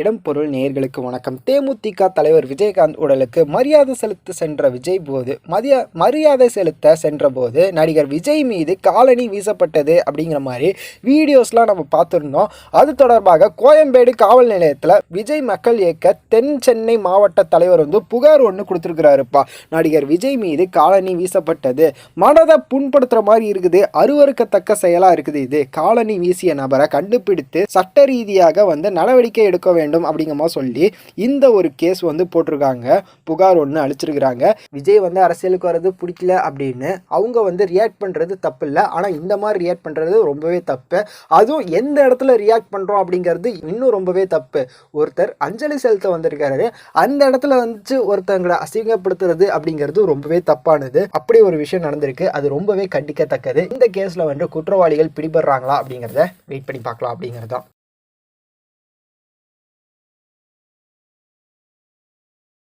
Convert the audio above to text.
இடம் பொருள் நேயர்களுக்கு வணக்கம். தேமுதிக தலைவர் விஜயகாந்த் உடலுக்கு மரியாதை செலுத்த சென்ற விஜய் போது மதிய மரியாதை செலுத்த சென்றபோது நடிகர் விஜய் மீது காலனி வீசப்பட்டது அப்படிங்கிற மாதிரி வீடியோஸ்லாம் நம்ம பார்த்துருந்தோம். அது தொடர்பாக கோயம்பேடு காவல் நிலையத்தில் விஜய் மக்கள் இயக்க தென் சென்னை மாவட்ட தலைவர் வந்து புகார் ஒன்று கொடுத்துருக்கிறாருப்பா. நடிகர் விஜய் மீது காலனி வீசப்பட்டது. மனதை புண்படுத்துகிற மாதிரி இருக்குது அருவருக்கத்தக்க செயலாக இருக்குது இது. காலனி வீசிய நபரை கண்டுபிடித்து சட்ட ரீதியாக வந்து நடவடிக்கை எடுக்க வேண்டும் அப்படிங்கம்மா சொல்லி இந்த ஒரு கேஸ் வந்து போட்டிருக்காங்க. புகார் ஒன்று அழிச்சிருக்கிறாங்க விஜய் வந்து அரசியலுக்கு வர்றது பிடிக்கல அப்படின்னு அவங்க வந்து ரியாக்ட் பண்ணுறது தப்பு இல்லை ஆனால் இந்த மாதிரி ரியாக்ட் பண்ணுறது ரொம்பவே தப்பு. அதுவும் எந்த இடத்துல ரியாக்ட் பண்ணுறோம் அப்படிங்கிறது இன்னும் ரொம்பவே தப்பு. ஒருத்தர் அஞ்சலி செலுத்த வந்திருக்காரு. அந்த இடத்துல வந்து ஒருத்தங்களை அசிங்கப்படுத்துறது அப்படிங்கிறது ரொம்பவே தப்பானது. அப்படி ஒரு விஷயம் நடந்திருக்கு. அது ரொம்பவே கண்டிக்கத்தக்கது. இந்த கேஸில் வந்து குற்றவாளிகள் பிடிபடுறாங்களா அப்படிங்கிறத வெயிட் பண்ணி பார்க்கலாம் அப்படிங்கிறது தான்